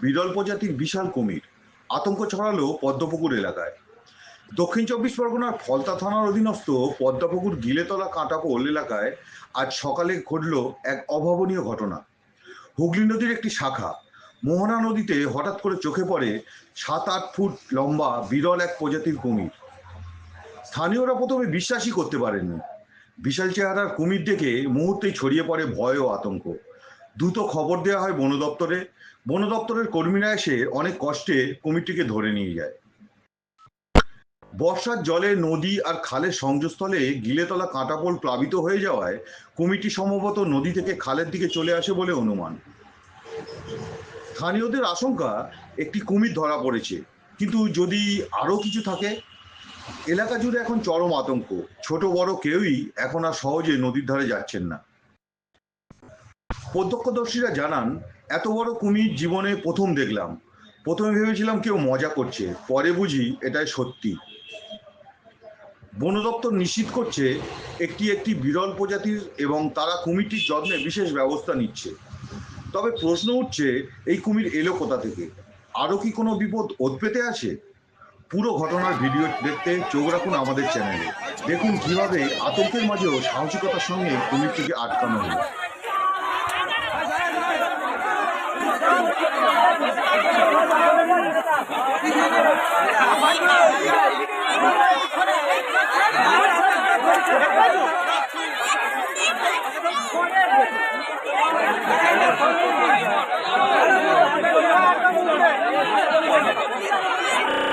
বিরল প্রজাতির বিশাল কুমির আতঙ্ক ছড়ালো পদ্মপুকুর এলাকায়। দক্ষিণ চব্বিশ পরগনার ফলতা থানার অধীনস্থ পদ্মপুকুর গিলেতলা কাঁটাপোল এলাকায় আজ সকালে ঘটল এক অভাবনীয় ঘটনা। হুগলি নদীর একটি শাখা, মোহনা নদীতে হঠাৎ করে চোখে পড়ে সাত আট ফুট লম্বা বিরল এক প্রজাতির কুমির। স্থানীয়রা প্রথমে বিশ্বাসই করতে পারেননি। বিশাল চেহারার কুমির দেখে মুহূর্তেই ছড়িয়ে পড়ে ভয় ও আতঙ্ক। দ্রুত খবর দেওয়া হয় বন দপ্তরে। বন দপ্তরের কর্মীরা এসে অনেক কষ্টে কুমিরটিকে ধরে নিয়ে যায়। বর্ষার জলে নদী আর খালের সংযোগস্থলে গিলেতলা কাঁটাপোল প্লাবিত হয়ে যাওয়ায় কুমিরটি সম্ভবত নদী থেকে খালের দিকে চলে আসে বলে অনুমান। স্থানীয়দের আশঙ্কা, একটি কুমির ধরা পড়েছে। কিন্তু যদি আরও কিছু থাকে? এলাকা জুড়ে এখন চরম আতঙ্ক। ছোট বড় কেউই এখন আর সহজে নদীর ধারে যাচ্ছেন না। প্রত্যক্ষদর্শীরা জানান, এত বড় কুমির জীবনে প্রথম দেখলাম। প্রথমে ভেবেছিলাম কেউ মজা করছে, পরে বুঝি এটাই সত্যি। বন দপ্তর নিশ্চিত করছে, একটি একটি বিরল প্রজাতির এবং তারা কুমিরটির যত্নে বিশেষ ব্যবস্থা নিচ্ছে। তবে প্রশ্ন উঠছে, এই কুমির এলো কোথা থেকে? আরও কি কোনো বিপদ পেতে আছে? পুরো ঘটনার ভিডিও দেখতে চোখ রাখুন আমাদের চ্যানেলে। দেখুন কীভাবে আতঙ্কের মাঝেও সাহসিকতার সঙ্গে কুমিরটিকে আটকানো হলো।